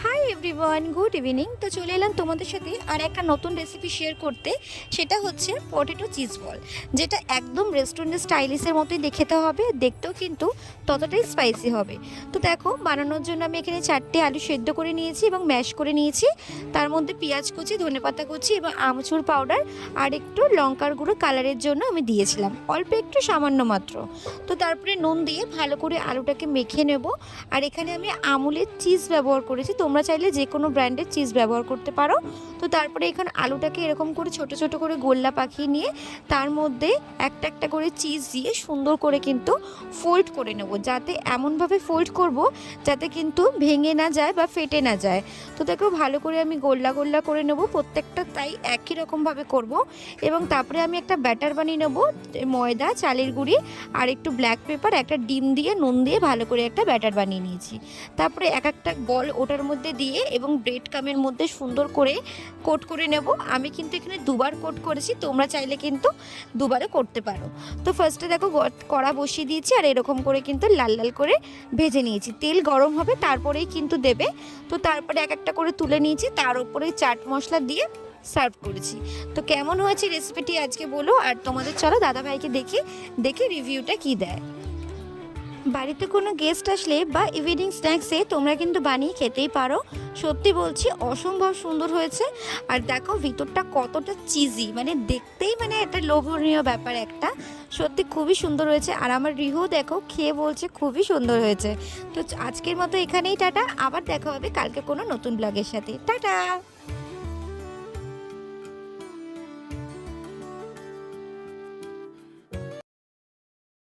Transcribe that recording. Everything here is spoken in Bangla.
Hi, এভরিওয়ান গুড ইভিনিং তো চলে এলাম তোমাদের সাথে আর একটা নতুন রেসিপি শেয়ার করতে। সেটা হচ্ছে পটেটো চিজ বল যেটা একদম রেস্টুরেন্টের স্টাইলিশের মতোই দেখতে হবে, দেখতেও কিন্তু ততটাই স্পাইসি হবে। তো দেখো, বানানোর জন্য আমি এখানে চারটে আলু সেদ্ধ করে নিয়েছি এবং ম্যাশ করে নিয়েছি। তার মধ্যে পেঁয়াজ কুচি ধনেপাতা কুচি এবং আমচুর পাউডার আর একটু লঙ্কার গুঁড়ো কালারের জন্য আমি দিয়েছিলাম, অল্প একটু সামান্য মাত্র। তো তারপরে নুন দিয়ে ভালো করে আলুটাকে মেখে নেব। আর এখানে আমি আমুলের চিজ ব্যবহার করেছি, তোমরা চাইলে যে কোনো ব্র্যান্ডের চিজ ব্যবহার করতে পারো। তো তারপরে এখানে আলুটাকে এরকম করে ছোট ছোট করে গোল্লা পাকিয়ে নিয়ে তার মধ্যে একটা একটা করে চিজ দিয়ে সুন্দর করে কিন্তু ফোল্ড করে নেব। যাতে এমনভাবে ফোল্ড করব যাতে কিন্তু ভেঙে না যায় বা ফেটে না যায়। তো দেখো ভালো করে আমি গোল্লা গোল্লা করে নেব, প্রত্যেকটা তাই একই রকমভাবে করব। এবং তারপরে আমি একটা ব্যাটার বানিয়ে নেব ময়দা, চালের গুঁড়ি আর একটু ব্ল্যাক পেপার একটা ডিম দিয়ে, নুন দিয়ে ভালো করে একটা ব্যাটার বানিয়ে নিয়েছি। তারপরে এক একটা বল ওটার মধ্যে দিয়ে এবং ব্রেড কামের মধ্যে সুন্দর করে কোট করে নেব। আমি কিন্তু এখানে দুবার কোট করেছি, তোমরা চাইলে কিন্তু দুবারও করতে পারো। তো ফার্স্টে দেখো কড়া বসিয়ে দিয়েছি আর এরকম করে কিন্তু লাল লাল করে ভেজে নিয়েছি। তেল গরম হবে, তারপরেই কিন্তু দেবে। তো তারপরে এক একটা করে তুলে নিয়েছি, তার উপরে চাট মশলা দিয়ে সার্ভ করেছি। তো কেমন হয়েছে রেসিপিটি আজকে বলো, আর তোমাদের চলো দাদাভাইকে দেখি, দেখে রিভিউটা কি দেয়। বাড়িতে কোনো গেস্ট আসলে বা ইভিনিং স্ন্যাক্সে তোমরা কিন্তু বানিয়ে খেতেই পারো। সত্যি বলছি, অসম্ভব সুন্দর হয়েছে। আর দেখো, ভিতরটা কতটা চিজি মানে দেখতেই মানে একটা লোভনীয় ব্যাপার একটা। সত্যি খুবই সুন্দর হয়েছে। আর আমার রিহু দেখো, খেয়ে বলছে খুবই সুন্দর হয়েছে। তো আজকের মতো এখানেই টাটা। আবার দেখা হবে কালকে কোনো নতুন ব্লগের সাথে। টাটা!